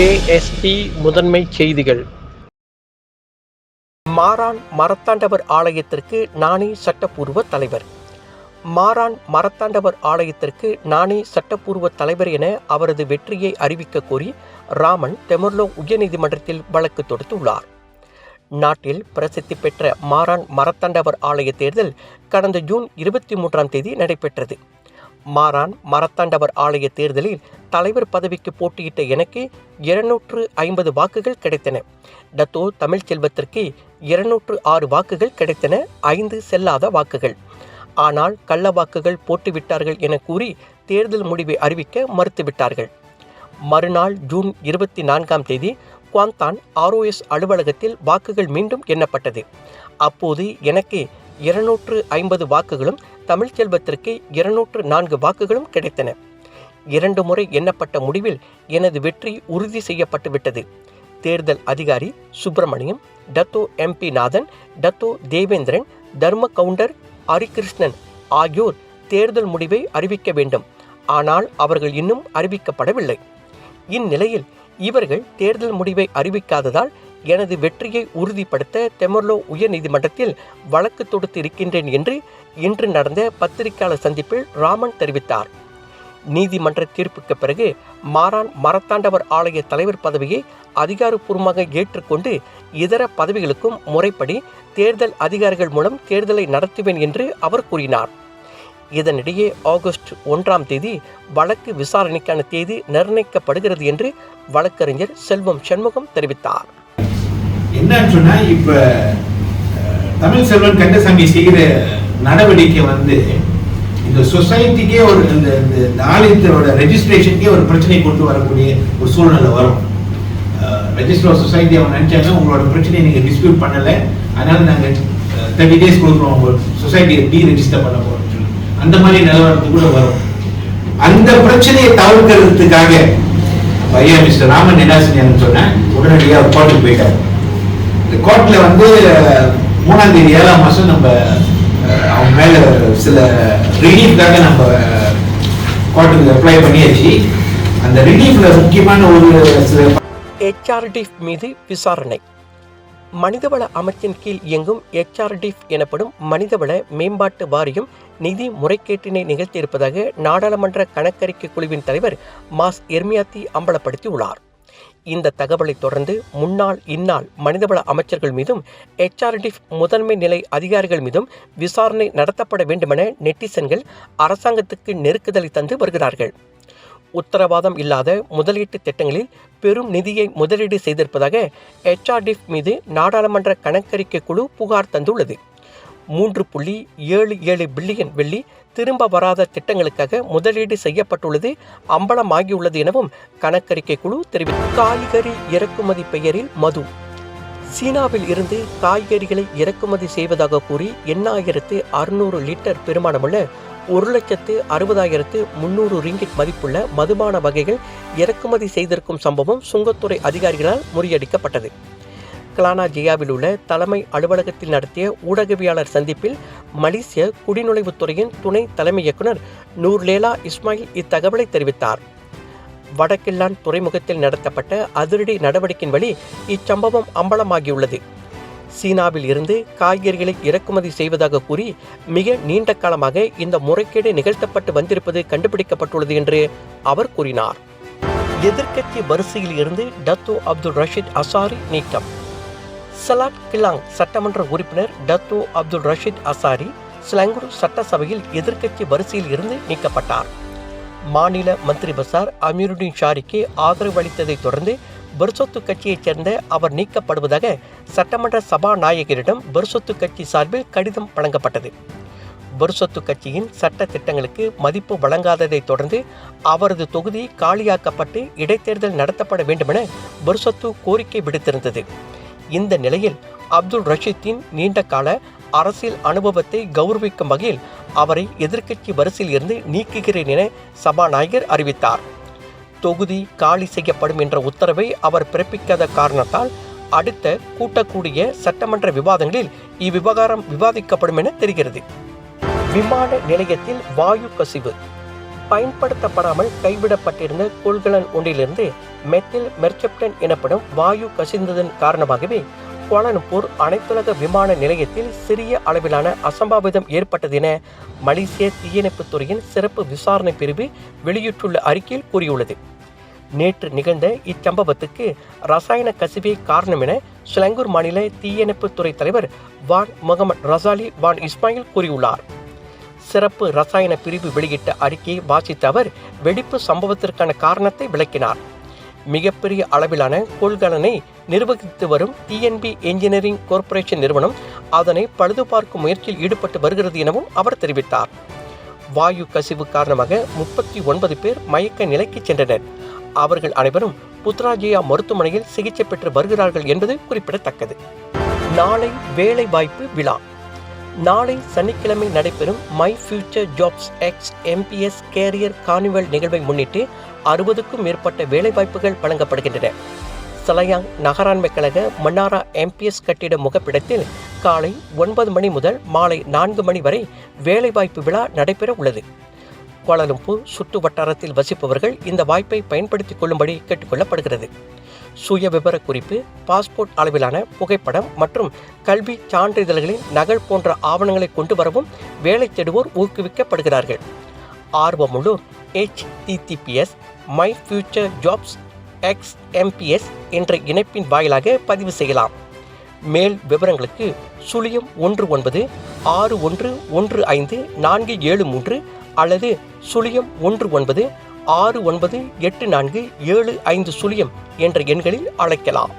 KST முதன்மை செய்திகள். மாரான் மரத்தாண்டவர் ஆலயத்திற்கு நானே சட்டப்பூர்வ தலைவர். மாரான் மரத்தாண்டவர் ஆலயத்திற்கு நானே சட்டப்பூர்வ தலைவர் என அவரது வெற்றியை அறிவிக்க கோரி ராமன் தெமர்லோ உயர்நீதிமன்றத்தில் வழக்கு தொடுத்துள்ளார். நாட்டில் பிரசித்தி பெற்ற மாரான் மரத்தாண்டவர் ஆலய தேர்தல் கடந்த ஜூன் இருபத்தி மூன்றாம் தேதி நடைபெற்றது. மாறான் மரத்தாண்டவர் ஆலய தேர்தலில் தலைவர் பதவிக்கு போட்டியிட்ட எனக்கு இருநூற்று ஐம்பது வாக்குகள் கிடைத்தன. டத்தோ தமிழ்ச்செல்வத்திற்கு இருநூற்று ஆறு வாக்குகள் கிடைத்தன ஐந்து செல்லாத வாக்குகள். ஆனால் கள்ள வாக்குகள் போட்டுவிட்டார்கள் என கூறி தேர்தல் முடிவை அறிவிக்க மறுத்துவிட்டார்கள். மறுநாள் ஜூன் இருபத்தி நான்காம் தேதி குவாந்தான் ஆர்ஓஎஸ் அலுவலகத்தில் வாக்குகள் மீண்டும் எண்ணப்பட்டது. அப்போது எனக்கு இருநூற்று ஐம்பது வாக்குகளும் தமிழ்ச்செல்வத்திற்கு இருநூற்று நான்கு வாக்குகளும் கிடைத்தன. இரண்டு முறை எண்ணப்பட்ட முடிவில் எனது வெற்றி உறுதி செய்யப்பட்டு விட்டது. தேர்தல் அதிகாரி Subramaniam Datuk MP Nathan Datuk Devendran Dharma Gounder Harikrishnan ஆகியோர் தேர்தல் முடிவை அறிவிக்க வேண்டும். ஆனால் அவர்கள் இன்னும் அறிவிக்கப்படவில்லை. இந்நிலையில் இவர்கள் தேர்தல் முடிவை அறிவிக்காததால் எனது வெற்றியை உறுதிப்படுத்த தெமர்லோ உயர்நீதிமன்றத்தில் வழக்கு தொடுத்து இருக்கின்றேன் என்று இன்று நடந்த பத்திரிகையாளர் சந்திப்பில் ராமன் தெரிவித்தார். நீதிமன்ற தீர்ப்புக்கு பிறகு மாரான் மரத்தாண்டவர் ஆலய தலைவர் பதவியை அதிகாரப்பூர்வமாக ஏற்றுக்கொண்டு இதர பதவிகளுக்கும் முறைப்படி தேர்தல் அதிகாரிகள் மூலம் தேர்தலை நடத்துவேன் என்று அவர் கூறினார். இதனிடையே ஆகஸ்ட் ஒன்றாம் தேதி வழக்கு விசாரணைக்கான தேதி நிர்ணயிக்கப்படுகிறது என்று வழக்கறிஞர் செல்வம் சண்முகம் தெரிவித்தார். என்னன்னு சொன்னா இப்ப தமிழ் செல்வன் கந்தசாமி செய்கிற நடவடிக்கை வந்து இந்த சொசைட்டிக்கே ஒரு இந்த இந்த ஆலயத்தோட ரெஜிஸ்ட்ரேஷனுக்கே ஒரு பிரச்சனை கொண்டு வரக்கூடிய ஒரு சூழ்நிலை வரும். ரெஜிஸ்டர் ஆஃப் சொசைட்டி அவங்க நினைச்சாங்க உங்களோட பிரச்சனையை நீங்க டிஸ்பியூட் பண்ணல. அதனால நாங்க தேர்ட்டி டேஸ் கொடுக்குறோம் உங்க சொசைட்டியை டீ ரெஜிஸ்டர் பண்ண போறோம் சொல்லி. அந்த மாதிரி நிலவரத்து கூட வரும். அந்த பிரச்சனையை தவிர்க்கிறதுக்காக பையன் மிஸ்டர் ராமன் என்ன செஞ்சாங்கன்னு சொன்னேன் உடனடியாக கோர்ட்டுக்கு போயிட்டாரு. கோர்ட்ல வந்து மூணாம் தேதி ஏழாம் மாசம் நம்ம அவங்க மேல சில ரிலீஃப்காக நம்ம கோர்ட்டுக்கு அப்ளை பண்ணியாச்சு. அந்த ரிலீஃப்ல முக்கியமான ஒரு சில எச்ஆர்டிஎஃப் மீது விசாரணை. மனிதவள அமைச்சின் கீழ் இயங்கும் ஹெச்ஆர்டிஃப் எனப்படும் மனிதவள மேம்பாட்டு வாரியம் நிதி முறைகேட்டினை நிகழ்த்தியிருப்பதாக நாடாளுமன்ற கணக்கறிக்கை குழுவின் தலைவர் மாஸ் எர்மியாத்தி அம்பலப்படுத்தியுள்ளார். இந்த தகவலை தொடர்ந்து முன்னாள் இந்நாள் மனிதவள அமைச்சர்கள் மீதும் எச்ஆர்டிஎஃப் முதன்மை நிலை அதிகாரிகள் மீதும் விசாரணை நடத்தப்பட வேண்டுமென நெட்டிசன்கள் அரசாங்கத்துக்கு நெருக்குதலை தந்து வருகிறார்கள். உத்தரவாதம் இல்லாத முதலீட்டு திட்டங்களில் பெரும் நிதியை முதலீடு செய்திருப்பதாக எச்ஆர்டிஃப் மீது நாடாளுமன்ற கணக்கறிக்கை குழு புகார் தந்துள்ளது. மூன்று புள்ளி ஏழு ஏழு பில்லியன் வெள்ளி திரும்ப வராத திட்டங்களுக்காக முதலீடு செய்யப்பட்டுள்ளது அம்பலமாகியுள்ளது எனவும் கணக்கறிக்கை குழு தெரிவித்தது காய்கறி இறக்குமதி பெயரில் மது. சீனாவில் இருந்து காய்கறிகளை இறக்குமதி செய்வதாக கூறி எண்ணாயிரத்து அறுநூறு லிட்டர் பெருமானமுள்ள ஒரு லட்சத்து அறுபதாயிரத்து முன்னூறு ரிங்கிட் மதிப்புள்ள மதுபான வகைகள் இறக்குமதி செய்திருக்கும் சம்பவம் சுங்கத்துறை அதிகாரிகளால் முறியடிக்கப்பட்டது. கலானா ஜியாவில் உள்ள தலைமை அலுவலகத்தில் நடத்திய ஊடகவியாளர் சந்திப்பில் மலேசிய குடிநுழைவுத்துறையின் துணை தலைமை இயக்குனர் நூர்லேலா இஸ்மாயில் இத்தகவலை தெரிவித்தார். வடக்கில்லான் துறைமுகத்தில் நடத்தப்பட்ட அதிரடி நடவடிக்கையின் வழி இச்சம்பவம் அம்பலமாகியுள்ளது. சீனாவில் இருந்து காய்கறிகளை இறக்குமதி செய்வதாக கூறி மிக நீண்ட காலமாக இந்த முறைகேடு நிகழ்த்தப்பட்டு வந்திருப்பது கண்டுபிடிக்கப்பட்டுள்ளது என்று அவர் கூறினார். எதிர்க்கட்சி வரிசையில் இருந்து டத்தோ அப்துல் ரஷீத் அசாரி நீக்கம். சலாட் கிலாங் சட்டமன்ற உறுப்பினர் Datuk Abdul Rashid Asari Selangor சட்டசபையில் எதிர்க்கட்சி வரிசையில் இருந்து நீக்கப்பட்டார். மாநில மந்திரி பசார் அமீருddin ஷாரிக்கு ஆதரவு அளித்ததை தொடர்ந்து பெர்சொத்து கட்சியைச் சேர்ந்த அவர் நீக்கப்படுவதாக சட்டமன்ற சபாநாயகரிடம் பெர்சொத்து கட்சி சார்பில் கடிதம் வழங்கப்பட்டது. பெர்சொத்து கட்சியின் சட்ட திட்டங்களுக்கு மதிப்பு வழங்காததைத் தொடர்ந்து அவரது தொகுதி காலியாக்கப்பட்டு இடைத்தேர்தல் நடத்தப்பட வேண்டுமென பெர்சொத்து கோரிக்கை விடுத்திருந்தது. இந்த நிலையில் அப்துல் ரஷீத்தின் நீண்ட கால அரசியல் அனுபவத்தை கௌரவிக்கும் வகையில் அவரை எதிர்க்கட்சி வரிசையில் இருந்து நீக்குகிறேன் என சபாநாயகர் அறிவித்தார். தொகுதி காலி செய்யப்படும் என்ற உத்தரவை அவர் பிறப்பிக்காத காரணத்தால் அடுத்த கூட்டக்கூடிய சட்டமன்ற விவாதங்களில் இவ்விவகாரம் விவாதிக்கப்படும் என தெரிகிறது. விமான நிலையத்தில் வாயு கசிவு. பயன்படுத்தப்படாமல் கைவிடப்பட்டிருந்த கொள்கலன் ஒன்றிலிருந்து மெத்தில் மெர்ச்செப்டன் எனப்படும் வாயு கசிந்ததன் காரணமாகவே கோலாலம்பூர் அனைத்துலக விமான நிலையத்தில் சிறிய அளவிலான அசம்பாவிதம் ஏற்பட்டது என மலேசிய தீயணைப்புத் துறையின் சிறப்பு விசாரணை பிரிவு வெளியிட்டுள்ள அறிக்கையில் கூறியுள்ளது. நேற்று நிகழ்ந்த இச்சம்பவத்துக்கு ரசாயன கசிவே காரணம் என ஸ்லங்கூர் மாநில தீயணைப்புத் துறை தலைவர் வான் முகமது ரசாலி வான் இஸ்மாயில் கூறியுள்ளார். சிறப்பு ரசாயன பிரிவு வெளியிட்ட அறிக்கையை வாசித்த அவர் வெடிப்பு சம்பவத்திற்கான காரணத்தை விளக்கினார். மிகப்பெரிய அளவிலான கொள்கலனை நிர்வகித்து வரும் டிஎன்பி என்ஜினியரிங் கார்ப்பரேஷன் நிறுவனம் அதனை பழுதுபார்க்கும் முயற்சியில் ஈடுபட்டு வருகிறது எனவும் அவர் தெரிவித்தார். வாயு கசிவு காரணமாக முப்பத்தி ஒன்பது பேர் மயக்க நிலைக்கு சென்றனர். அவர்கள் அனைவரும் புத்ராஜியா மருத்துவமனையில் சிகிச்சை பெற்று வருகிறார்கள் என்பது குறிப்பிடத்தக்கது. நாளை வேலை வாய்ப்பு விழா. நாளை சனிக்கிழமை நடைபெறும் My Future Jobs X MBS career carnival நிகழ்வை முன்னிட்டு அறுபதுக்கும் மேற்பட்ட வேலைவாய்ப்புகள் வழங்கப்படுகின்றன. சலயாங் நகராண்மை கழக மன்னாரா எம்பிஎஸ் கட்டிட முகப்பிடத்தில் காலை ஒன்பது மணி முதல் மாலை நான்கு மணி வரை வேலைவாய்ப்பு விழா நடைபெற உள்ளது. கோலாலம்பூர் சுற்று வட்டாரத்தில் வசிப்பவர்கள் இந்த வாய்ப்பை பயன்படுத்திக் கொள்ளும்படி கேட்டுக்கொள்ளப்படுகிறது சுய விவரக்குறிப்பு பாஸ்போர்ட் அளவிலான புகைப்படம் மற்றும் கல்வி சான்றிதழ்களின் நகல் போன்ற ஆவணங்களை கொண்டு வரவும் வேலை தேடுவோர் ஊக்குவிக்கப்படுகிறார்கள். ஆர்வமுள்ளோர் HTTPS My Future Jobs X MBS என்ற இணைப்பின் வாயிலாக பதிவு செய்யலாம். மேல் விவரங்களுக்கு சுழியம் ஒன்று ஒன்பது ஆறு ஒன்று ஒன்று ஐந்து நான்கு ஏழு மூன்று அல்லது சுழியம் ஒன்று ஒன்பது ஆறு ஒன்பது எட்டு நான்கு ஏழு ஐந்து சுழியம் என்ற எண்களில் அழைக்கலாம்.